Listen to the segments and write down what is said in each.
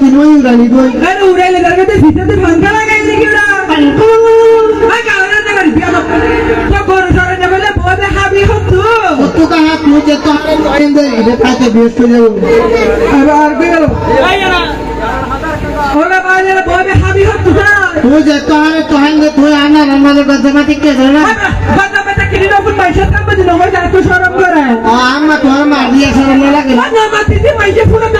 কিনো উড়ানি কই আরে উড়াইলে তার কাছে ভিতরে ভাঙ্গা লাগাই নাকি ওরা আই কারণে না করি বিয়া তো তো গরু সরে না বলে বলে হাবি হতো কত কাহা তুই যে তো আরে তোয়েন দে এটা খাইতে বেশ করে যাব। আবার গেল ওরা বাজে বলে হাবি হতো না তুই যে তো আরে তোয়েন দে তুই আনা রান্নার মাটি কে ধরে বাদা কিনে নকুন পয়সা কাম বদি নয় যা তো শরম করে আম্মা তোর দিয়ে সরম লাগে না? বুদিলে বেজ করে দিয়ে তুই তো বা আম্মা হ্যাঁ ধরে ধরো তোমার কাছে আরে বড়টা তোমা কি বাপে দেখি তো এদিনে কর আমার ঠেকে দিল সালাং করে। দে গান বন্ধ কর দিয়া দাও আমার ডরে কর রাখছে না ম্যাডাম আমারে বাবা আব্বা বেড়ে ধরবে মারি না না তারপরে মাতি তো হইছে পয়সা পুরো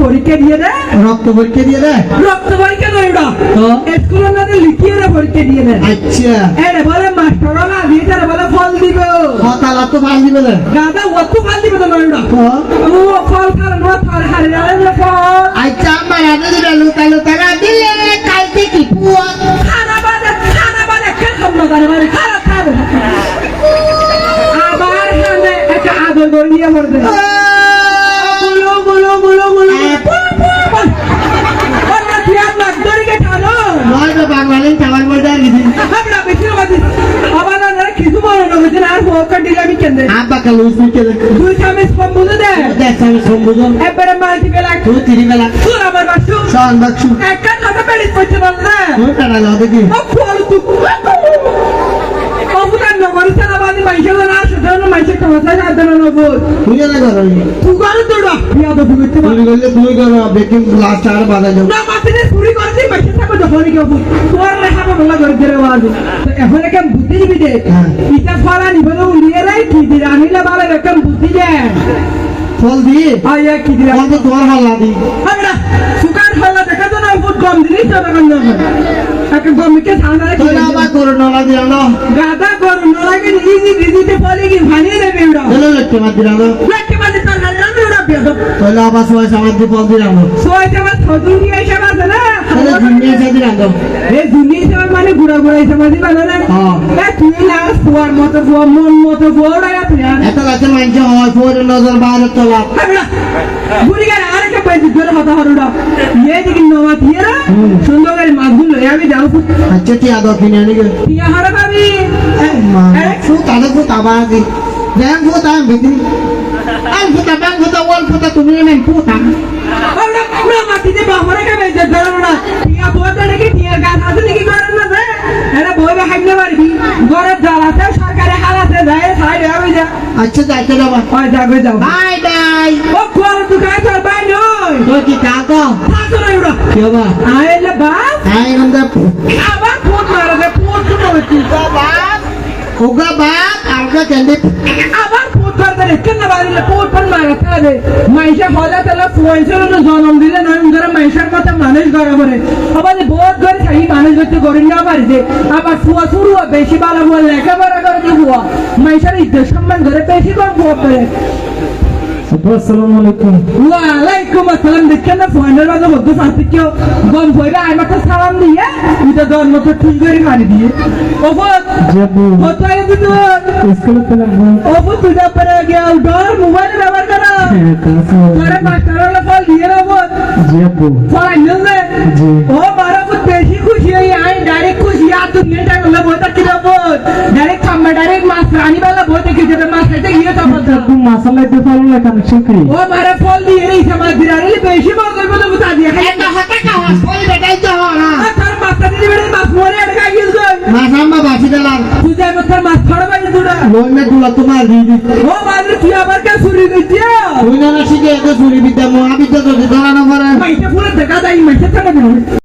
পরীক্ষা দিয়ে দে। রক্ত পরীক্ষা দিয়ে দে। রক্ত পরীক্ষা নইডা? স্কুলের নাতে লিখিয়ে পরীক্ষা দিয়ে দে। আচ্ছা। এরে বলে মাস্টাররা দিয়ে তারা বলে ফল দিবে। হতালা তো ভালো দিবে না গাদা অত ফল দিবে তো নইডা তো ও ফল কারণ ও ফল হারে ফল। আচ্ছা আমার আগে দিবে লুতা লুতা না দিলে আর তুই বেলা তোর পারল না তুই তু অবদান নগরী সারা বাদি মাইশে না সাধারণ না তোরা না থাকো দফনি কেউ তোর লেখা বলা করে দিলে ওয়াজ এখন কেম বুদ্ধি দিবি দে। ইটা ফলা নিবলে উলিয়ে রাই কি দিলে আনিলে ভালো কেম বুদ্ধি দে। ফল দিয়ে আয়া কি দিলে? ফল তো হাল্লা দি। আমরা সুকার ফলা দেখা তো না বহুত কম দিলি তো না কম একটা গমিকে ঠান্ডা তুই আবার করো নলা দিয়ে আনো গাদা করু নলাগে ইজি দিদিতে পলে কি ভানিয়ে দেবে ওরা চলো দেখতে মার দিয়ে আনো লাকে বাজে তার হালে আমি ওরা বেদব তুই আবার সবাই সামার দিয়ে ফল দিয়ে আনো সোয় বাজে না তাহলে রাখো এই দুনিয়া হিসেবে মানে গুড়া গুড়া হিসেবে বাজে না। এ তুই না ফুয়ার মতো ফুয়া মন মতো ফুয়া ওরা তুই এত কাছে মানছে হয় ফোরে নজর বাইরে তোলা আমরা বুড়ি গাড়ি আর একটা পাইছি জোরে হতা হরুড়া ইয়ে দিকে নমা থিয়েরা সুন্দর করে মাছগুলো আমি যাও। আচ্ছা ঠিক আছে কিনে আনি গে। টিয়া হারা ভাবি মা ফুট আলো ফুট আবার দি ব্যাং ফুট আম ভিতরি আল ফুটা ব্যাং ফুটা ওয়াল ফুটা তুমি নেন ফুট আমরা আমরা মাটিতে বাহরে কে বেজে ধরো না টিয়া বলতে নাকি টিয়া গাছ আছে নাকি করেন না যে এরা বইবে হাইলে পারবি ঘরে জল আছে সরকারি হাল আছে যায় সাইড হয়ে যা। আচ্ছা যাইতে যাব। ওই যাবে যাও বাই বাই। ও তুই কাজ কর বাই নই তোর কি কাকা? থাকো না এগুলো কি বাবা আইলে বাস। আই গন্দা আবার ফোন মারবে ফোন শুনো হচ্ছি ওগা বাপ আলগা কেন্দ্রে আবার করে দে কেন বাড়িলে ফোন ফোন মারা থাকে মাইশা হলে তাহলে ফুয়াইছিল না জন্ম দিলে নয় ধরে মাইশার কথা মানুষ ঘরে ঘরে আবার বহুত ঘরে থাকি মানুষ করতে গরিব না পারিছে আবার ফুয়া শুরু হয় বেশি ভালো বল লেখাপড়া করে যে ফুয়া। মাইশার ইজ্জত সম্মান ধরে বেশি কম ফুয়া করে আসসালামু আলাইকুম। ওয়ালাইকুম আসসালাম দেখছেন না ফোনের মাঝে মধ্যে ফাঁসি কেউ গম আমার তো সালাম দিয়ে এটা জন্ম তো ঠিক করে মারি দিয়ে। ওপর কোথায় ওপর তুই পরে গিয়ে ডর মোবাইল ব্যবহার করো। ফল দিয়ে ও বারা মাসালা দিতে পারল না কানেকশন করি ও মারা ফল দিয়ে রে সমাজ দিরারে বেশি মজা করব তো বুঝা দিয়ে এটা হাতে কাওয়াস কই বেটাই তো না তার মাছটা দিদি বেড়ে মাছ মরে আটকা গিয়েছে মাসাম্মা বাসি দিলাম তুই আমার তার মাছ ছড়া বাইরে দুটা। লোন মে দুলা তোমার দিদি ও মাঝে তুই আবার কে চুরি দিচ্ছিস? তুই না শিখে এত চুরি বিদ্যা মহাবিদ্যা যদি ধরা না করে মাইটা পুরো দেখা যায় মাইটা থাকা